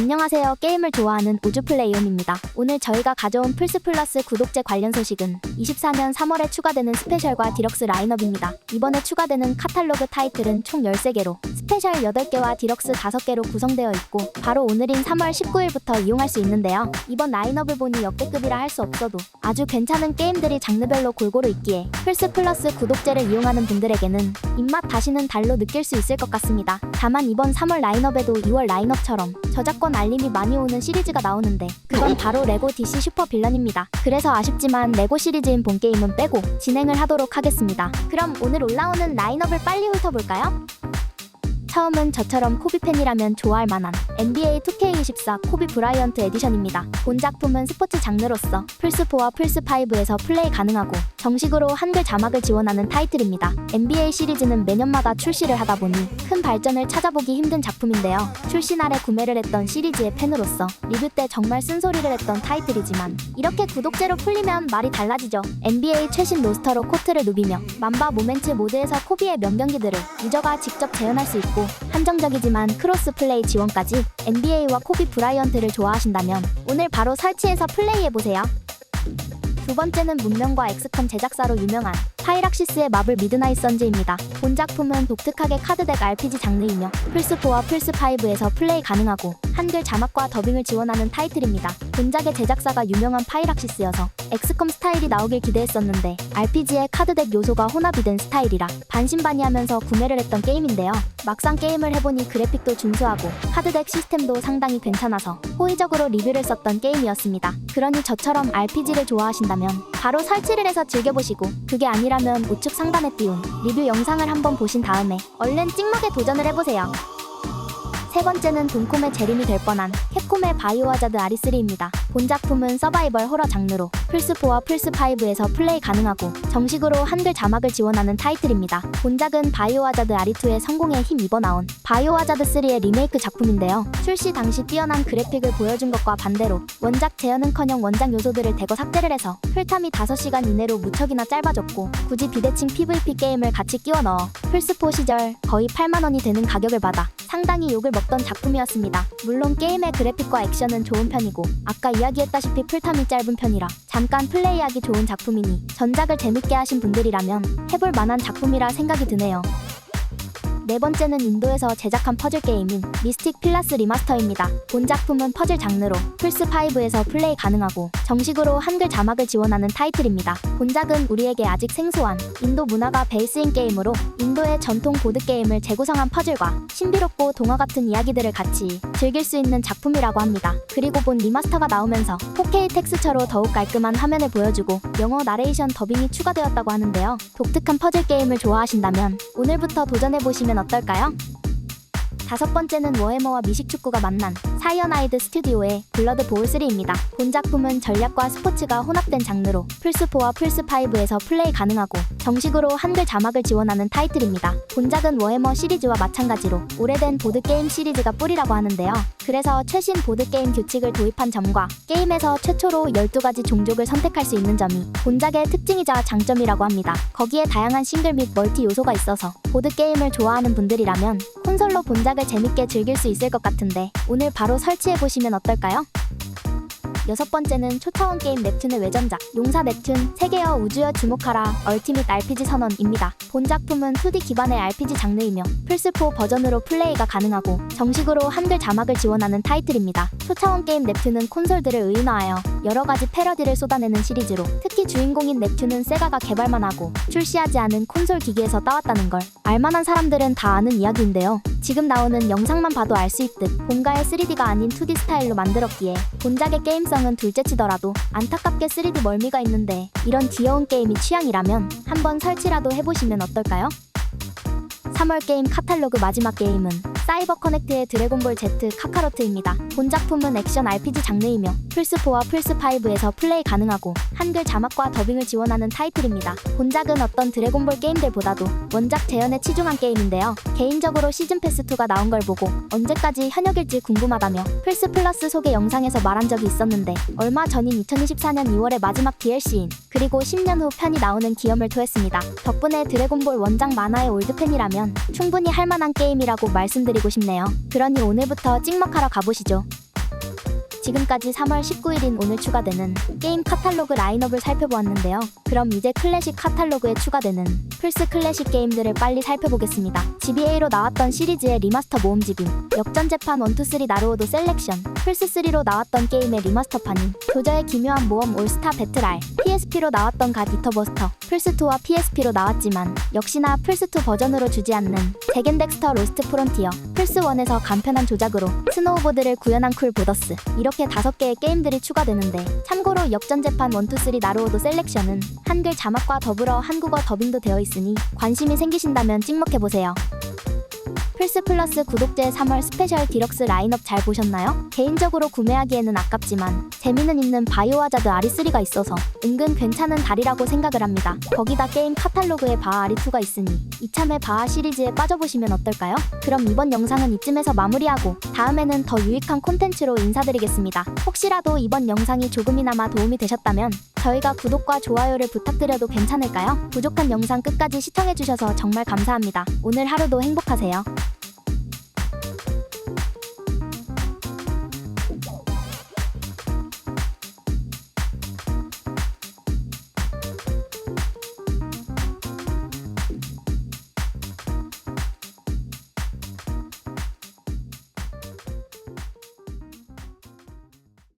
안녕하세요. 게임을 좋아하는 우주플레이엄입니다. 오늘 저희가 가져온 플스 플러스 구독제 관련 소식은 24년 3월에 추가되는 스페셜과 디럭스 라인업입니다. 이번에 추가되는 카탈로그 타이틀은 총 13개로 스페셜 8개와 디럭스 5개로 구성되어 있고 바로 오늘인 3월 19일부터 이용할 수 있는데요. 이번 라인업을 보니 역대급이라 할 수 없어도 아주 괜찮은 게임들이 장르별로 골고루 있기에 플스 플러스 구독제를 이용하는 분들에게는 입맛 다시는 달로 느낄 수 있을 것 같습니다. 다만 이번 3월 라인업에도 2월 라인업처럼 저작권 알림이 많이 오는 시리즈가 나오는데 그건 바로 레고 DC 슈퍼 빌런입니다. 그래서 아쉽지만 레고 시리즈인 본 게임은 빼고 진행을 하도록 하겠습니다. 그럼 오늘 올라오는 라인업을 빨리 훑어볼까요? 처음은 저처럼 코비 팬이라면 좋아할 만한 NBA 2K24 코비 브라이언트 에디션입니다. 본 작품은 스포츠 장르로서 플스4와 플스5에서 플레이 가능하고 정식으로 한글 자막을 지원하는 타이틀입니다. NBA 시리즈는 매년마다 출시를 하다 보니 큰 발전을 찾아보기 힘든 작품인데요. 출시 날에 구매를 했던 시리즈의 팬으로서 리뷰 때 정말 쓴소리를 했던 타이틀이지만 이렇게 구독제로 풀리면 말이 달라지죠. NBA 최신 로스터로 코트를 누비며 만바 모멘츠 모드에서 코비의 명경기들을 유저가 직접 재현할 수 있고 한정적이지만 크로스 플레이 지원까지 NBA와 코비 브라이언트를 좋아하신다면 오늘 바로 설치해서 플레이해보세요. 두 번째는 문명과 엑스컴 제작사로 유명한 파이락시스의 마블 미드나잇 선즈입니다. 본 작품은 독특하게 카드덱 RPG 장르이며 플스4와 플스5에서 플레이 가능하고 한글 자막과 더빙을 지원하는 타이틀입니다. 본작의 제작사가 유명한 파이락시스여서 엑스컴 스타일이 나오길 기대했었는데 RPG의 카드덱 요소가 혼합이 된 스타일이라 반신반의하면서 구매를 했던 게임인데요. 막상 게임을 해보니 그래픽도 준수하고 카드덱 시스템도 상당히 괜찮아서 호의적으로 리뷰를 썼던 게임이었습니다. 그러니 저처럼 RPG를 좋아하신다면 바로 설치를 해서 즐겨보시고 그게 아니라면 우측 상단에 띄운 리뷰 영상을 한번 보신 다음에 얼른 찍먹에 도전을 해보세요. 세 번째는 돈콤의 재림이 될 뻔한 캡콤의 바이오하자드 아리3입니다. 본 작품은 서바이벌 호러 장르로 플스4와 플스5에서 플레이 가능하고 정식으로 한글 자막을 지원하는 타이틀입니다. 본작은 바이오하자드 아리2의 성공에 힘입어 나온 바이오하자드 3의 리메이크 작품인데요. 출시 당시 뛰어난 그래픽을 보여준 것과 반대로 원작 재현은커녕 원작 요소들을 대거 삭제를 해서 풀탐이 5시간 이내로 무척이나 짧아졌고 굳이 비대칭 PVP 게임을 같이 끼워 넣어 플스4 시절 거의 8만 원이 되는 가격을 받아 상당히 욕을 먹던 작품이었습니다. 물론 게임의 그래픽과 액션은 좋은 편이고 아까 이야기했다시피 풀탐이 짧은 편이라 잠깐 플레이하기 좋은 작품이니 전작을 재밌게 하신 분들이라면 해볼 만한 작품이라 생각이 드네요. 네 번째는 인도에서 제작한 퍼즐 게임인 미스틱 필라스 리마스터입니다. 본 작품은 퍼즐 장르로 플스5에서 플레이 가능하고 정식으로 한글 자막을 지원하는 타이틀입니다. 본작은 우리에게 아직 생소한 인도 문화가 베이스인 게임으로 인도의 전통 보드게임을 재구성한 퍼즐과 신비롭고 동화 같은 이야기들을 같이 즐길 수 있는 작품이라고 합니다. 그리고 본 리마스터가 나오면서 4K 텍스처로 더욱 깔끔한 화면을 보여주고 영어 나레이션 더빙이 추가되었다고 하는데요. 독특한 퍼즐 게임을 좋아하신다면 오늘부터 도전해보시면 어떨까요? 다섯 번째는 워해머와 미식축구가 만난 사이언아이드 스튜디오의 블러드 보울 3입니다. 본 작품은 전략과 스포츠가 혼합된 장르로 플스4와 플스5에서 플레이 가능하고 정식으로 한글 자막을 지원하는 타이틀입니다. 본작은 워해머 시리즈와 마찬가지로 오래된 보드게임 시리즈가 뿌리라고 하는데요. 그래서 최신 보드게임 규칙을 도입한 점과 게임에서 최초로 12가지 종족을 선택할 수 있는 점이 본작의 특징이자 장점이라고 합니다. 거기에 다양한 싱글 및 멀티 요소가 있어서 보드게임을 좋아하는 분들이라면 콘솔로 본작을 재밌게 즐길 수 있을 것 같은데 오늘 바로 설치해 보시면 어떨까요? 여섯 번째는 초차원 게임 넵튠의 외전작 용사 넵튠 세계여 우주여 주목하라 얼티밋 RPG 선언입니다. 본 작품은 2D 기반의 RPG 장르이며 플스4 버전으로 플레이가 가능하고 정식으로 한글 자막을 지원하는 타이틀입니다. 초차원 게임 넵튠은 콘솔들을 의인화하여 여러 가지 패러디를 쏟아내는 시리즈로 특히 주인공인 넵튠은 세가가 개발만 하고 출시하지 않은 콘솔 기기에서 따왔다는 걸 알만한 사람들은 다 아는 이야기인데요. 지금 나오는 영상만 봐도 알 수 있듯 본가의 3D가 아닌 2D 스타일로 만들었기에 본작의 게임성은 둘째치더라도 안타깝게 3D 멀미가 있는데 이런 귀여운 게임이 취향이라면 한번 설치라도 해보시면 어떨까요? 3월 게임 카탈로그 마지막 게임은 사이버 커넥트의 드래곤볼 Z 카카로트입니다. 본 작품은 액션 RPG 장르이며 플스4와 플스5에서 플레이 가능하고 한글 자막과 더빙을 지원하는 타이틀입니다. 본작은 어떤 드래곤볼 게임들보다도 원작 재현에 치중한 게임인데요. 개인적으로 시즌 패스 2가 나온 걸 보고 언제까지 현역일지 궁금하다며 플스 플러스 소개 영상에서 말한 적이 있었는데 얼마 전인 2024년 2월의 마지막 DLC인 그리고 10년 후 편이 나오는 기염을 토했습니다. 덕분에 드래곤볼 원작 만화의 올드팬이라면 충분히 할 만한 게임이라고 말씀드 리고 싶네요. 그러니 오늘부터 찍먹하러 가보시죠. 지금까지 3월 19일인 오늘 추가되는 게임 카탈로그 라인업을 살펴보았는데요. 그럼 이제 클래식 카탈로그에 추가되는 플스 클래식 게임들을 빨리 살펴보겠습니다. GBA로 나왔던 시리즈의 리마스터 모음집인 역전재판 1, 2, 3 나루오도 셀렉션 플스3로 나왔던 게임의 리마스터판인 교저의 기묘한 모험 올스타 배틀 R PSP로 나왔던 갓 이터버스터 플스2와 PSP로 나왔지만 역시나 플스2 버전으로 주지 않는 제겐덱스터 로스트 프론티어 플스1에서 간편한 조작으로 스노우보드를 구현한 쿨 보더스 이렇게 다섯 개의 게임들이 추가되는데 참고로 역전재판 1, 2, 3 나루오도 셀렉션은 한글 자막과 더불어 한국어 더빙도 되어 있으니 관심이 생기신다면 찍먹해보세요. 플스 플러스 구독제 3월 스페셜 디럭스 라인업 잘 보셨나요? 개인적으로 구매하기에는 아깝지만 재미는 있는 바이오하자드 아리3가 있어서 은근 괜찮은 달이라고 생각을 합니다. 거기다 게임 카탈로그에 바하 아리2가 있으니 이참에 바하 시리즈에 빠져보시면 어떨까요? 그럼 이번 영상은 이쯤에서 마무리하고 다음에는 더 유익한 콘텐츠로 인사드리겠습니다. 혹시라도 이번 영상이 조금이나마 도움이 되셨다면 저희가 구독과 좋아요를 부탁드려도 괜찮을까요? 부족한 영상 끝까지 시청해주셔서 정말 감사합니다. 오늘 하루도 행복하세요.